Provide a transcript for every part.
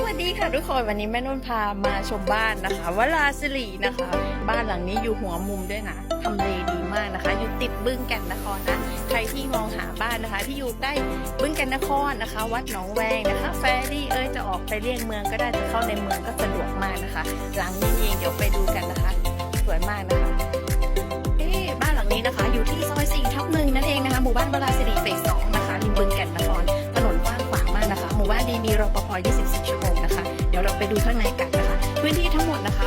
สวัสดีค่ะทุกคนวันนี้แม่นุ่นพามาชมบ้านนะคะวลาสิรินะคะ บ้านหลังนี้อยู่หัวมุมด้วยนะทำเลดีมากนะคะ อยู่ติดบึงแก่นนครนะใครที่มองหาบ้านนะคะ ที่อยู่ใกล้บึงแก่นนครนะคะ วัดหนองแวงนะคะ แฟรี่เอ้ยจะออกไปเลี่ยงเมืองก็ได้จะเข้าในเมืองก็สะดวกมากนะคะ หลังนี้เองเดี๋ยวไปดูกันนะคะ สวยมากนะคะเอ๊บ้านหลังนี้นะคะ อยู่ที่ซอย4ทับหนึ่งนั่นเองนะคะหมู่บ้านวลาสิริเฟสสองนะคะริมบึง 24ชั่วโมงนะคะ เดี๋ยวเราไปดูข้างในกันนะคะ พื้นที่ทั้งหมดนะคะ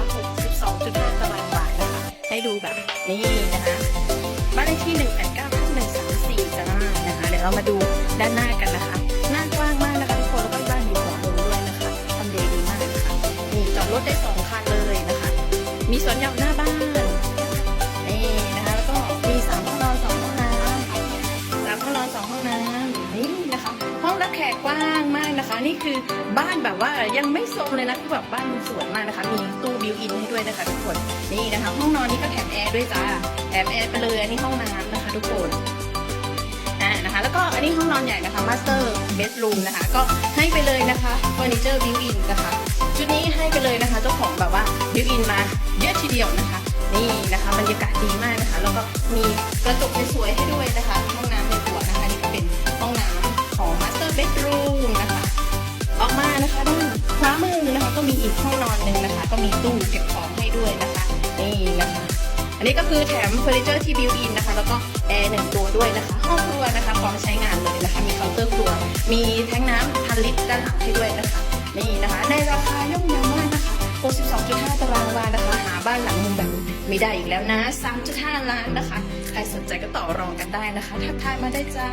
62.5ตารางวานะคะ ให้ดูแบบนี้นะคะบ้านเลขที่ 189ทับ134จ้านะคะ เดี๋ยวเรามาดูด้านหน้ากันนะคะหน้ากว้างมากนะคะทุกคนแล้วก็บ้านอยู่หัวมุมด้วยนะคะทำเลดีมากนะคะนี่จอดรถได้สองคันเลยนะคะ มีสวนหย่อมหน้าบ้าน กว้างมากนะคะ นี่คือบ้านแบบว่ายังไม่โซมเลยนะคือแบบบ้านสวยมากนะคะ มีตู้บิวอินให้ด้วยนะคะทุกคนนี่นะคะ ห้องนอนนี่ก็แถมแอร์ด้วยจ้าแถมแอร์ไปเลยอันนี้ห้องน้ำนะคะ ทุกคนอ่านะคะ แล้วก็อันนี้ห้องนอนใหญ่นะคะมาสเตอร์เบดรูมนะคะ ก็ให้ไปเลยนะคะเฟอร์นิเจอร์บิวอินนะคะ ชุดนี้ให้ไปเลยนะคะเจ้าของแบบว่าบิวอินมาเยอะทีเดียวนะคะ นี่นะคะบรรยากาศดีมากนะคะ แล้วก็มีกระจกสวยๆให้ด้วยนะคะ ก็มีอีกห้องนอนหนึ่งนะคะ ก็มีตู้เก็บของให้ด้วยนะคะนี่นะคะ อันนี้ก็คือแถมเฟอร์นิเจอร์ที่บิวอินนะคะ แล้วก็แอร์หนึ่งตัวด้วยนะคะห้องครัวนะคะพร้อมใช้งานเลยนะคะ มีเคาน์เตอร์ครัว มีแท้งน้ำพันลิตรด้านหลังให้ด้วยนะคะนี่นะคะ ในราคาย่อมเยาวมากนะคะ62.5ตารางวานะคะ หาบ้านหลังมุมแบบไม่ได้อีกแล้วนะ 3.5 ล้านนะคะ ใครสนใจก็ต่อรองกันได้นะคะ ทักทายมาได้จ้า